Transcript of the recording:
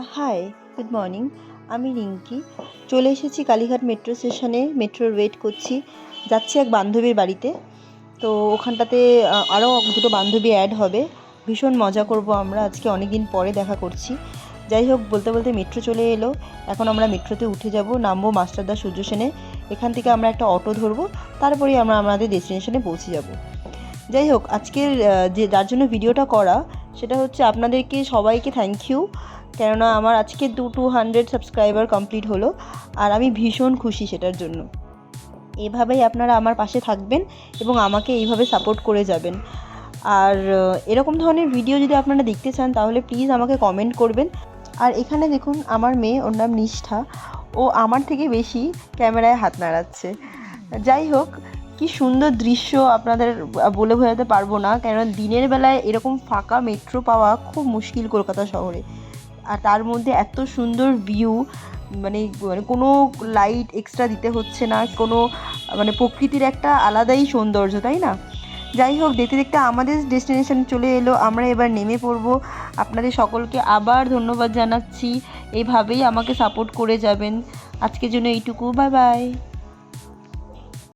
Hi good morning আমি রিঙ্কি। চলে এসেছি কালীঘাট মেট্রো স্টেশনে মেট্রোর ওয়েট করছি। যাচ্ছি এক বান্ধবীর বাড়িতে। তো ওখানটাতে আরও দুটো বান্ধবী অ্যাড হবে। ভীষণ মজা করব আমরা। আজকে অনেক দিন পরে দেখা করছি। যাই হোক, বলতে বলতে মেট্রো চলে এলো। এখন আমরা মেট্রোতে উঠে যাব, নামবো মাস্টারদা সূর্য সেনে। এখান থেকে আমরা একটা অটো ধরবো। তারপরেই আমরা আমাদের ডেস্টিনেশনে পৌঁছে যাব। যাই হোক, আজকের যে, যার জন্য ভিডিওটা করা, সেটা হচ্ছে আপনাদেরকে সবাইকে থ্যাংক ইউ কেননা আমার আজকে দু টু হান্ড্রেড সাবস্ক্রাইবার কমপ্লিট হলো, আর আমি ভীষণ খুশি সেটার জন্য। এভাবেই আপনারা আমার পাশে থাকবেন এবং আমাকে এইভাবে সাপোর্ট করে যাবেন। আর এরকম ধরনের ভিডিও যদি আপনারা দেখতে চান, তাহলে প্লিজ আমাকে কমেন্ট করবেন। আর এখানে দেখুন, আমার মেয়ে, ওর নাম নিষ্ঠা। ও আমার থেকে বেশি ক্যামেরায় হাত নাড়াচ্ছে। যাই হোক, কি সুন্দর দৃশ্য আপনাদের বলে বোঝাতে পারব না, কেননা দিনের বেলায় এরকম ফাঁকা মেট্রো পাওয়া খুব মুশকিল কলকাতা শহরে। আর তার মধ্যে এত সুন্দর ভিউ মানে মানে কোনো লাইট এক্সট্রা দিতে হচ্ছে না, কোনো মানে প্রকৃতির একটা আলাদাই সৌন্দর্য, তাই না? যাই হোক, দেখতে দেখতে আমাদের ডেস্টিনেশন চলে এলো, আমরা এবার নেমে পড়ব। আপনাদের সকলকে আবার ধন্যবাদ জানাচ্ছি। এইভাবেই আমাকে সাপোর্ট করে যাবেন। আজকের জন্য এইটুকু বাই বাই